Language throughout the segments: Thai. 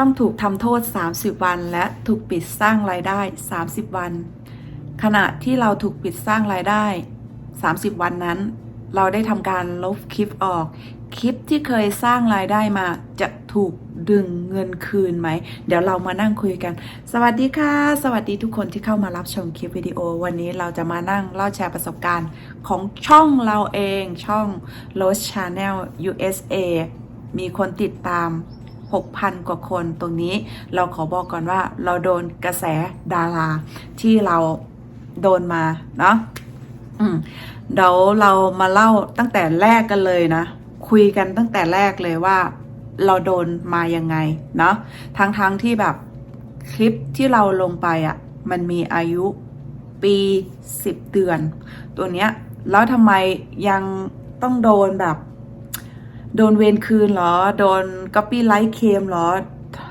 ช่องถูกทำโทษ 30 วัน และถูกปิดสร้างรายได้ 30 วัน ขณะที่เราถูกปิดสร้างรายได้ 30 วันนั้น เราได้ทำการลบคลิปออก คลิปที่เคยสร้างรายได้มาจะถูกดึงเงินคืนไหม เดี๋ยวเรามานั่งคุยกัน สวัสดีค่ะ สวัสดีทุกคนที่เข้ามารับชมคลิปวิดีโอ วันนี้เราจะมานั่งเล่าแชร์ประสบการณ์ของช่องเราเองช่อง Rose Channel USA มีคนติดตาม 6,000 กว่าคนตรงนี้เราขอบอกก่อนว่าเราโดนกระแสดาราที่เราโดนมาเนาะอืมเดี๋ยวเรามาเล่าตั้งแต่แรกกันเลยนะ คุยกันตั้งแต่แรกเลยว่า เราโดนมายังไงเนาะทั้งๆทที่แบบคลิปที่เราลงไปอะ่ะ มันมีอายุปี10เดือน ตัวเนี้ย แล้วทำไมยังต้องโดนแบบ โดนเวรคืนเหรอ โดนก๊อปปี้ไลค์เคมเหรอ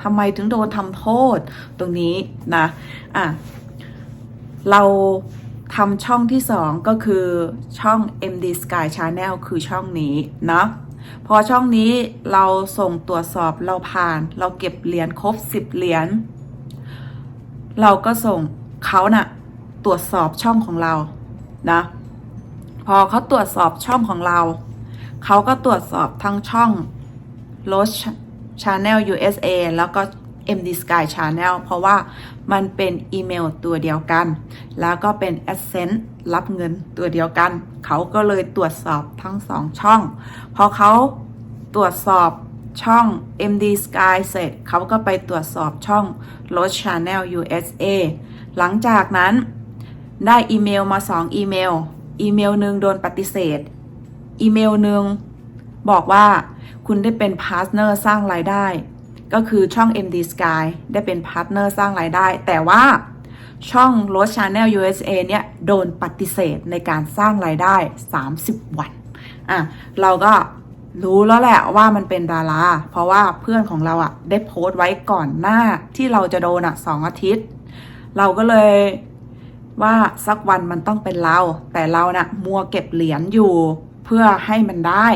ทำไมถึงโดนทำโทษตรงนี้นะอะเราทำช่องที่สองก็คือช่อง MD Sky Channel คือช่องนี้เนาะพอช่องนี้เราส่งตรวจสอบเราผ่าน เราเก็บเหรียญครบ10เหรียญเราก็ส่งเขานะ่ะตรวจสอบช่องของเรานะ พอเขาตรวจสอบช่องของเรา เขาก็ตรวจสอบทั้งช่อง Rose Channel USA แล้วก็ MD Sky Channel เพราะว่ามันเป็นอีเมลตัวเดียวกัน แล้วก็เป็น Adsense รับเงินตัวเดียวกัน เขาก็เลยตรวจสอบทั้งสองช่อง พอเขาตรวจสอบช่อง MD Sky เสร็จ เขาก็ไปตรวจสอบช่อง Rose Channel USA หลังจากนั้นได้อีเมลมาสองอีเมล อีเมลหนึ่งโดนปฏิเสธ อีเมลหนึ่งบอกว่าคุณได้เป็นพาร์ทเนอร์สร้างรายได้ ก็คือช่อง MD Sky ได้เป็นพาร์ทเนอร์สร้างรายได้ แต่ว่าช่อง Rose Channel USA เนี่ย โดนปฏิเสธในการสร้างรายได้ 30 วันอะเราก็รู้แล้วแหละว่ามันเป็นดารา เพราะว่าเพื่อนของเราอะ่ะได้โพสต์ไว้ก่อนหน้าที่เราจะโดนอะ่ะสองอาทิตย์ เราก็เลยว่าสักวันมันต้องเป็นเรา แต่เรานะ่ะมัวเก็บเหรียญอยู่ เพื่อให้มันได้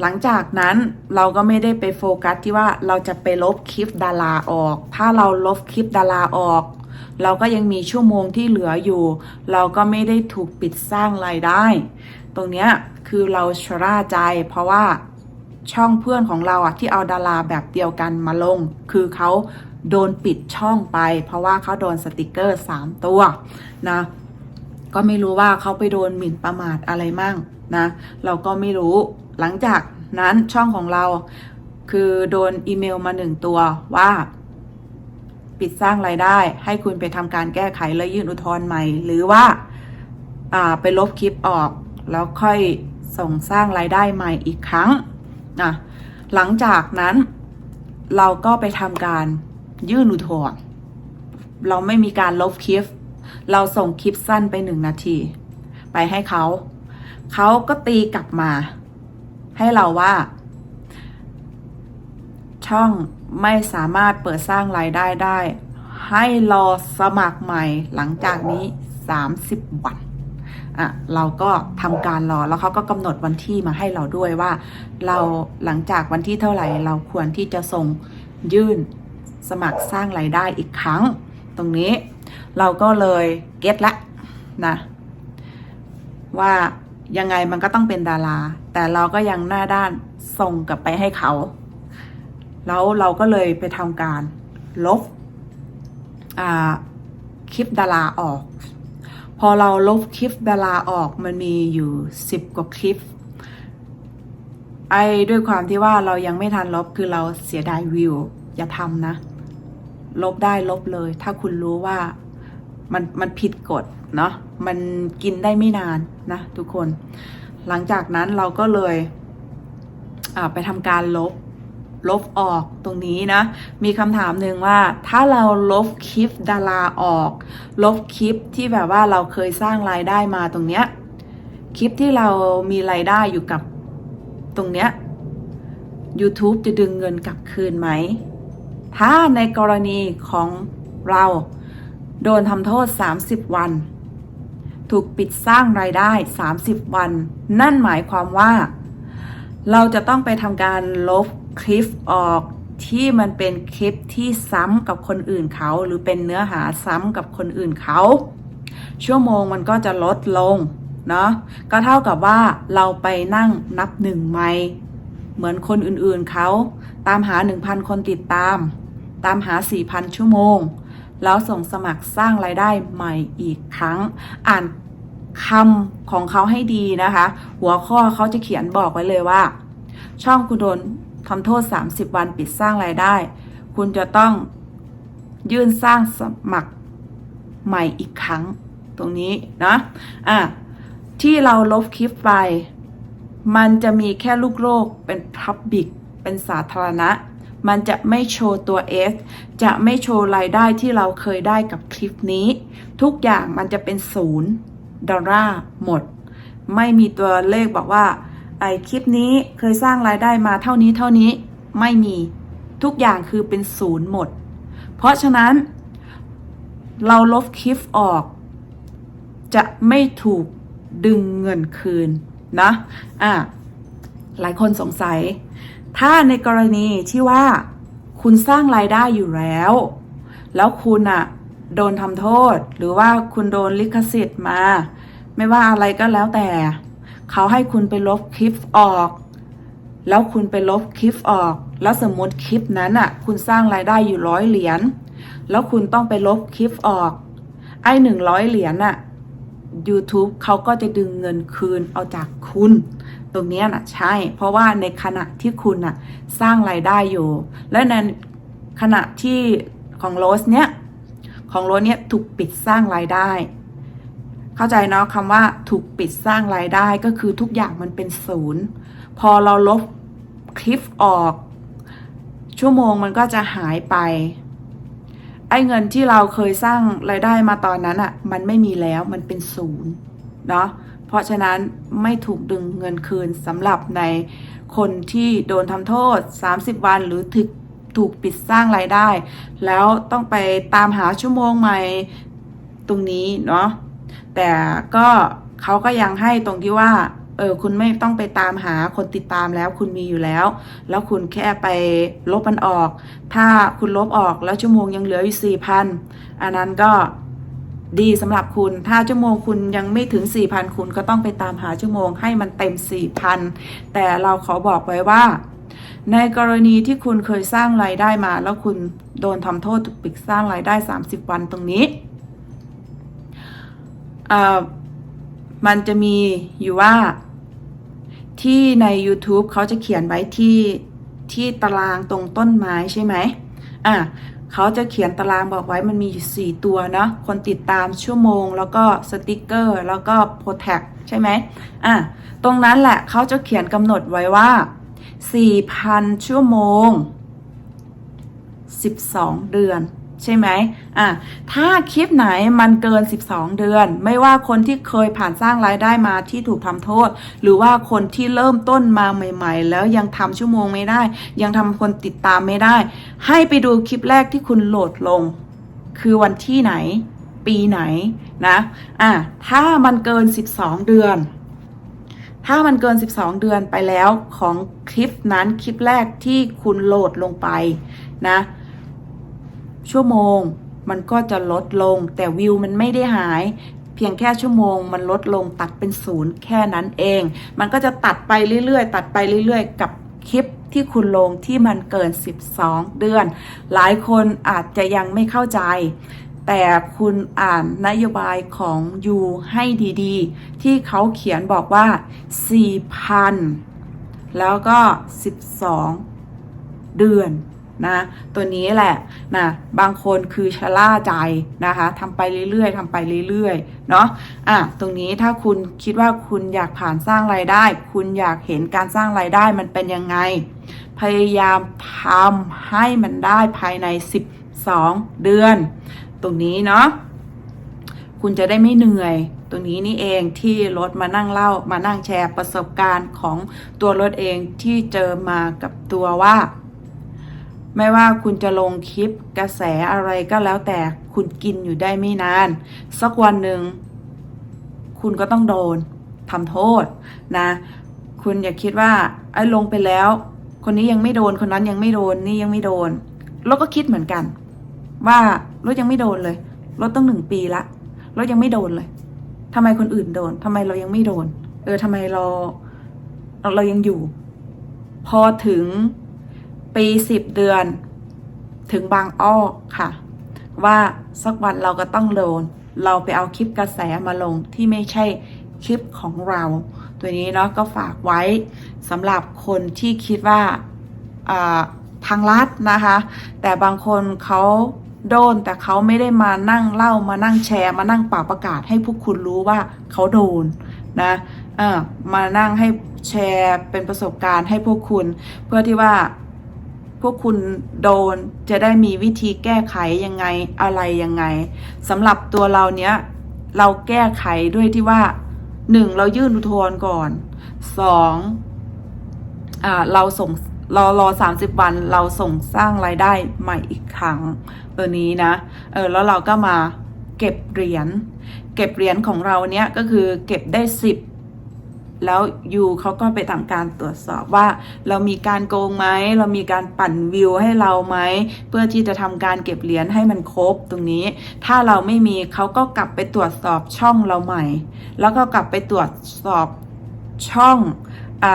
หลังจากนั้นเราก็ไม่ได้ไปโฟกัสที่ว่าเราจะไปลบคลิปดาราออก ถ้าเราลบคลิปดาราออก เราก็ยังมีชั่วโมงที่เหลืออยู่ เราก็ไม่ได้ถูกปิดสร้างรายได้ ตรงเนี้ยคือเราชราใจ เพราะว่าช่องเพื่อนของเราอะที่เอาดาราแบบเดียวกันมาลง คือเขาโดนปิดช่องไป เพราะว่าเขาโดนสติกเกอร์ 3 ตัวนะ ก็ไม่รู้ว่าเขาไปโดนหมิ่นประมาทอะไรมั่งนะ เราก็ไม่รู้หลังจากนั้นช่องของเราคือโดนอีเมลมาหนึ่งตัวว่า ปิดสร้างรายได้ ให้คุณไปทำการแก้ไขและยื่นอุทธรณ์ใหม่ หรือว่าอ่าไปลบคลิปออก แล้วค่อยส่งสร้างรายได้ใหม่อีกครั้งนะหลังจากนั้นเราก็ไปทำการยื่นอุทธรณ์เราไม่มีการลบคลิป เราส่งคลิปสั้นไปหนึ่งนาที ไปให้เขา เขาก็ตีกลับมา ให้เราว่า ช่องไม่สามารถเปิดสร้างรายได้ได้ ให้รอสมัครใหม่หลังจากนี้ 30 วันอะเราก็ทำการรอแล้วเขาก็กำหนดวันที่มาให้เราด้วยว่า เราหลังจากวันที่เท่าไหร่ เราควรที่จะส่งยื่นสมัครสร้างรายได้อีกครั้ง ตรงนี้ เราก็เลยเก็ตละนะว่ายังไงมันก็ต้องเป็นดารา แต่เราก็ยังหน้าด้านส่งกลับไปให้เขา แล้วเราก็เลยไปทำการลบคลิปดาราออก พอเราลบคลิปดาราออกมันมีอยู่สิบกว่าคลิป ไอ้ด้วยความที่ว่าเรายังไม่ทันลบคือเราเสียดายวิว อย่าทำนะ ลบได้ลบเลย ถ้าคุณรู้ว่า มันมันผิดกฎเนาะมันกินได้ไม่นานนะทุกคน หลังจากนั้นเราก็เลยไปทำการลบลบออกตรงนี้นะ มีคำถามหนึ่งว่า ถ้าเราลบคลิปดาราออก ลบคลิปที่แบบว่าเราเคยสร้างรายได้มาตรงเนี้ย คลิปที่เรามีรายได้อยู่กับตรงเนี้ย YouTube จะดึงเงินกลับคืนไหม ถ้าในกรณีของเรา โดนทำโทษ 30 วัน ถูกปิดสร้างรายได้ 30 วัน นั่นหมายความว่า เราจะต้องไปทำการลบคลิปออกที่มันเป็นคลิปที่ซ้ำกับคนอื่นเขา หรือเป็นเนื้อหาซ้ำกับคนอื่นเขา ชั่วโมงมันก็จะลดลงเนาะก็เท่ากับว่าเราไปนั่งนับหนึ่งไมค์เหมือนคนอื่นๆเขา ตามหา 1,000 คนติดตาม ตามหา 4,000 ชั่วโมง แล้วส่งสมัครสร้างรายได้ใหม่อีกครั้ง อ่านคำของเขาให้ดีนะคะ หัวข้อเขาจะเขียนบอกไว้เลยว่า ช่องคุณโดนทำโทษ 30 วันปิดสร้างรายได้ คุณจะต้องยื่นสร้างสมัครใหม่อีกครั้งตรงนี้นะอะที่เราลบคลิปไป มันจะมีแค่ลูกโลกเป็น Public เป็นสาธารณะ มันจะไม่โชว์ตัว S จะไม่โชว์รายได้ที่เราเคยได้กับคลิปนี้ ทุกอย่างมันจะเป็นศูนย์ดอลลาร์หมด ไม่มีตัวเลขบอกว่าไอคลิปนี้เคยสร้างรายได้มาเท่านี้เท่านี้ไม่มีทุกอย่างคือเป็นศูนย์หมด เพราะฉะนั้น เราลบคลิปออก จะไม่ถูกดึงเงินคืนนะอะหลายคนสงสัย ถ้าในกรณีที่ว่า คุณสร้างรายได้อยู่แล้ว แล้วคุณอะโดนทำโทษ หรือว่าคุณโดนลิขสิทธิ์มา ไม่ว่าอะไรก็แล้วแต่ เขาให้คุณไปลบคลิปออก แล้วคุณไปลบคลิปออก แล้วสมมติคลิปนั้นอะคุณสร้างรายได้อยู่ร้อยเหรียญแล้วคุณต้องไปลบคลิปออก ไอ้หนึ่งร้อยเหรียญน่ะ YouTube เขาก็จะดึงเงินคืนเอาจากคุณ ตรงนี้น่ะใช่ เพราะว่าในขณะที่คุณน่ะสร้างรายได้อยู่ และในขณะที่ของโรสเนี้ยของโรสเนี้ยถูกปิดสร้างรายได้ เข้าใจเนาะคำว่าถูกปิดสร้างรายได้ก็คือทุกอย่างมันเป็นศูนย์พอเราลบคลิปออก ชั่วโมงมันก็จะหายไปไอ้เงินที่เราเคยสร้างรายได้มาตอนนั้นอะ่ะ มันไม่มีแล้วมันเป็นศูนย์เนาะ เพราะฉะนั้นไม่ถูกดึงเงินคืนสำหรับในคนที่โดนทำโทษ 30 วันหรือถูกถูกปิดสร้างรายได้ แล้วต้องไปตามหาชั่วโมงใหม่ตรงนี้เนาะแต่ก็เขาก็ยังให้ตรงที่ว่าเออคุณไม่ต้องไปตามหาคนติดตามแล้ว คุณมีอยู่แล้ว แล้วคุณแค่ไปลบมันออก ถ้าคุณลบออกแล้วชั่วโมงยังเหลืออยู่สี่พันอันนั้นก็ ดีสำหรับคุณ ถ้าชั่วโมงคุณยังไม่ถึงสี่พันคุณก็ต้องไปตามหาชั่วโมงให้มันเต็มสี่พันแต่เราขอบอกไว้ว่า ในกรณีที่คุณเคยสร้างรายได้มา แล้วคุณโดนทำโทษถูกปิดสร้างรายได้ 30 วันตรงนี้อ่อมันจะมีอยู่ว่าที่ใน YouTube เขาจะเขียนไว้ที่ที่ตารางตรงต้นไม้ใช่ไหมอะ เขาจะเขียนตารางบอกไว้มันมีอยู่สี่ตัวเนาะคนติดตามชั่วโมง แล้วก็สติกเกอร์ แล้วก็โปรแท็กใช่ไหมอะตรงนั้นแหละเขาจะเขียนกำหนดไว้ว่า 4,000 ชั่วโมง 12 เดือน ใช่ไหมอะถ้าคลิปไหนมันเกิน 12 เดือน ไม่ว่าคนที่เคยผ่านสร้างรายได้มาที่ถูกทำโทษ หรือว่าคนที่เริ่มต้นมาใหม่ ๆ แล้วยังทำชั่วโมงไม่ได้ ยังทำคนติดตามไม่ได้ ให้ไปดูคลิปแรกที่คุณโหลดลง คือวันที่ไหน ปีไหนนะอะถ้ามันเกิน 12 เดือนถ้ามันเกิน 12 เดือนไปแล้วของคลิปนั้นคลิปแรกที่คุณโหลดลงไปนะ ชั่วโมง มันก็จะลดลง แต่วิวมันไม่ได้หาย เพียงแค่ชั่วโมง มันลดลงตัดเป็นศูนย์แค่นั้นเอง มันก็จะตัดไปเรื่อยๆ ตัดไปเรื่อยๆ กับคลิปที่คุณลงที่มันเกิน 12 เดือน หลายคนอาจจะยังไม่เข้าใจ แต่คุณอ่านนโยบายของยูให้ดีๆ ที่เขาเขียนบอกว่า 4,000 แล้วก็ 12 เดือน นะตัวนี้แหละนะบางคนคือชะล่าใจนะคะทำไปเรื่อยๆทำไปเรื่อยๆเนาะอะตรงนี้ถ้าคุณคิดว่าคุณอยากผ่านสร้างรายได้ คุณอยากเห็นการสร้างรายได้มันเป็นยังไง พยายามทำให้มันได้ภายใน 12 เดือน ตรงนี้เนาะคุณจะได้ไม่เหนื่อยตรงนี้นี่เองที่รถมานั่งเล่ามานั่งแชร์ประสบการณ์ของตัวรถเองที่เจอมากับตัวว่า ไม่ว่าคุณจะลงคลิปกระแสอะไรก็แล้วแต่คุณกินอยู่ได้ไม่นาน สักวันหนึ่ง คุณก็ต้องโดนทำโทษนะ คุณอย่าคิดว่าไอ้ลงไปแล้ว คนนี้ยังไม่โดนคนนั้นยังไม่โดนนี่ยังไม่โดนรถก็คิดเหมือนกัน ว่ารถยังไม่โดนเลยรถต้องหนึ่งปีละรถยังไม่โดนเลยทำไมคนอื่นโดนทำไมเรายังไม่โดน เออทำไมเรา เรายังอยู่ พอถึง ปีสิบเดือนถึงบางอ้อค่ะ ว่าสักวันเราก็ต้องโดนเราไปเอาคลิปกระแสมาลงที่ไม่ใช่คลิปของเรา ตัวนี้เนาะก็ฝากไว้สำหรับคนที่คิดว่าทางลัดนะคะ แต่บางคนเขาโดนแต่เขาไม่ได้มานั่งเล่ามานั่งแชร์ มานั่งเป่าประกาศให้พวกคุณรู้ว่าเขาโดนนะเออมานั่งให้แชร์เป็นประสบการณ์ให้พวกคุณ เพื่อที่ว่า วกคุณโดนจะได้มีวิธีแก้ไขยังไงอะไรยังไงสำหรับตัวเราเนี้ยเราแก้ไขด้วยที่ว่าหนึ่งเรายื่นอุทธรณ์ก่อนสองอ่าเราส่งรอรอสามสิบวันเราส่งสร้างรายได้ใหม่อีกครั้งตัวนี้นะเออแล้วเราก็มาเก็บเหรียญเก็บเหรียญของเราเนี้ยก็คือเก็บได้สิบ แล้วยูเขาก็ไปทำการตรวจสอบว่า เรามีการโกงไหมเรามีการปั่นวิวให้เราไหมเพื่อที่จะทำการเก็บเหรียญให้มันครบตรงนี้ ถ้าเราไม่มีเขาก็กลับไปตรวจสอบช่องเราใหม่ แล้วก็กลับไปตรวจสอบช่องอ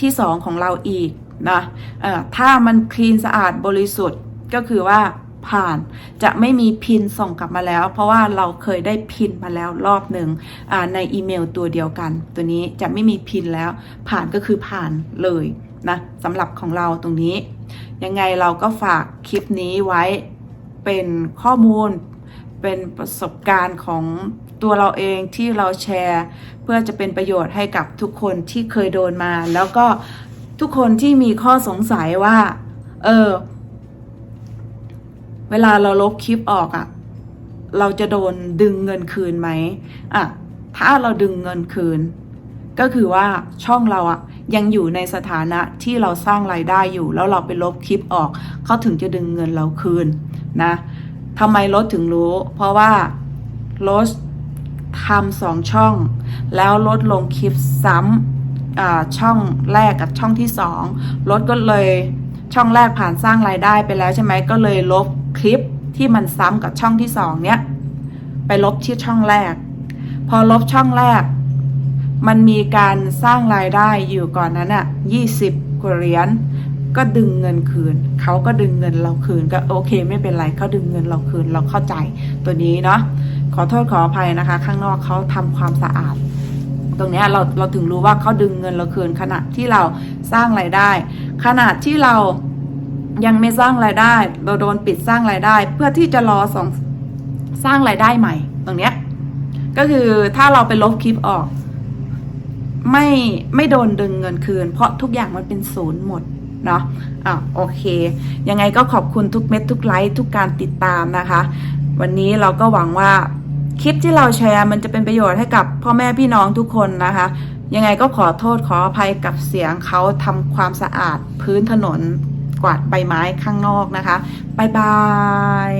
ที่สองของเราอีกนะเอ่อถ้ามันคลีนสะอาดบริสุทธิ์ก็คือว่า ผ่าน จะไม่มีพินส่งกลับมาแล้ว เพราะว่าเราเคยได้พินมาแล้วรอบหนึ่งในอีเมลตัวเดียวกัน ตัวนี้จะไม่มีพินแล้ว ผ่านก็คือผ่านเลยนะสำหรับของเราตรงนี้ ยังไงเราก็ฝากคลิปนี้ไว้เป็นข้อมูลเป็นประสบการณ์ของตัวเราเองที่เราแชร์ เพื่อจะเป็นประโยชน์ให้กับทุกคนที่เคยโดนมา แล้วก็ทุกคนที่มีข้อสงสัยว่า เออ เวลาเราลบคลิปออกอะ่ะ เราจะโดนดึงเงินคืนไหมอะถ้าเราดึงเงินคืน ก็คือว่าช่องเราอะยังอยู่ในสถานะที่เราสร้างรายได้อยู่ แล้วเราไปลบคลิปออกเขาถึงจะดึงเงินเราคืนนะทำไมรถถึงรู้ เพราะว่ารถทำสองช่อง แล้วลดลงคลิปซ้ำอ่าช่องแรกกับช่องที่สองรถก็เลยช่องแรกผ่านสร้างรายได้ไปแล้วใช่ไหมก็เลยลบ คลิปที่มันซ้ำกับช่องที่สองเนี้ยไปลบที่ช่องแรก พอลบช่องแรก มันมีการสร้างรายได้อยู่ก่อนนั้นอะยี่สิบกว่าเหรียญก็ดึงเงินคืน เขาก็ดึงเงินเราคืนก็โอเค ไม่เป็นไรเขาดึงเงินเราคืนเราเข้าใจตัวนี้เนาะขอโทษขออภัยนะคะ ข้างนอกเขาทำความสะอาด ตรงนี้เราเราถึงรู้ว่าเขาดึงเงินเราคืนขณะที่เราสร้างรายได้ ขณะที่เรา ยังไม่สร้างรายได้ เราโดนปิดสร้างรายได้ เพื่อที่จะรอสองสร้างรายได้ใหม่ ตรงเนี้ยก็คือถ้าเราไปลบคลิปออก ไม่ไม่โดนดึงเงินคืน เพราะทุกอย่างมันเป็นศูนย์หมดเนาะอะโอเค ยังไงก็ขอบคุณทุกเม็ดทุกไลค์ทุกการติดตามนะคะ วันนี้เราก็หวังว่าคลิปที่เราแชร์มันจะเป็นประโยชน์ให้กับพ่อแม่พี่น้องทุกคนนะคะ ยังไงก็ขอโทษขออภัยกับเสียงเขาทำความสะอาดพื้นถนน กวาดใบไม้ข้างนอกนะคะ บ๊ายบาย